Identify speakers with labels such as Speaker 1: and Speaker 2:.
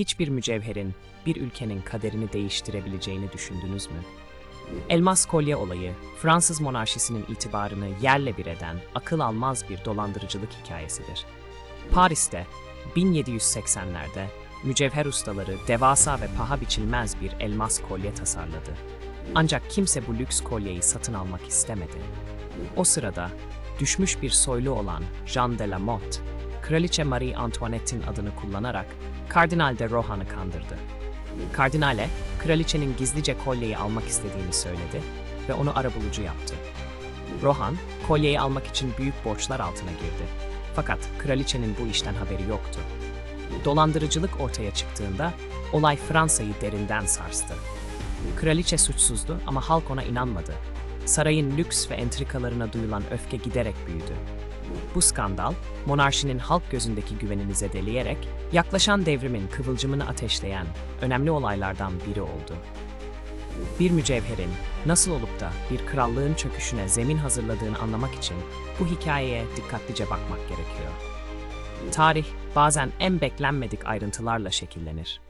Speaker 1: hiçbir mücevherin bir ülkenin kaderini değiştirebileceğini düşündünüz mü? Elmas kolye olayı, Fransız monarşisinin itibarını yerle bir eden akıl almaz bir dolandırıcılık hikayesidir. Paris'te 1780'lerde mücevher ustaları devasa ve paha biçilmez bir elmas kolye tasarladı. Ancak kimse bu lüks kolyeyi satın almak istemedi. O sırada düşmüş bir soylu olan Jean de la Motte, Kraliçe Marie Antoinette'in adını kullanarak Kardinal de Rohan'ı kandırdı. Kardinale, kraliçenin gizlice kolyeyi almak istediğini söyledi ve onu arabulucu yaptı. Rohan, kolyeyi almak için büyük borçlar altına girdi. Fakat kraliçenin bu işten haberi yoktu. Dolandırıcılık ortaya çıktığında olay Fransa'yı derinden sarstı. Kraliçe suçsuzdu ama halk ona inanmadı. Sarayın lüks ve entrikalarına duyulan öfke giderek büyüdü. Bu skandal, monarşinin halk gözündeki güvenini zedeleyerek, yaklaşan devrimin kıvılcımını ateşleyen önemli olaylardan biri oldu. Bir mücevherin nasıl olup da bir krallığın çöküşüne zemin hazırladığını anlamak için bu hikayeye dikkatlice bakmak gerekiyor. Tarih bazen en beklenmedik ayrıntılarla şekillenir.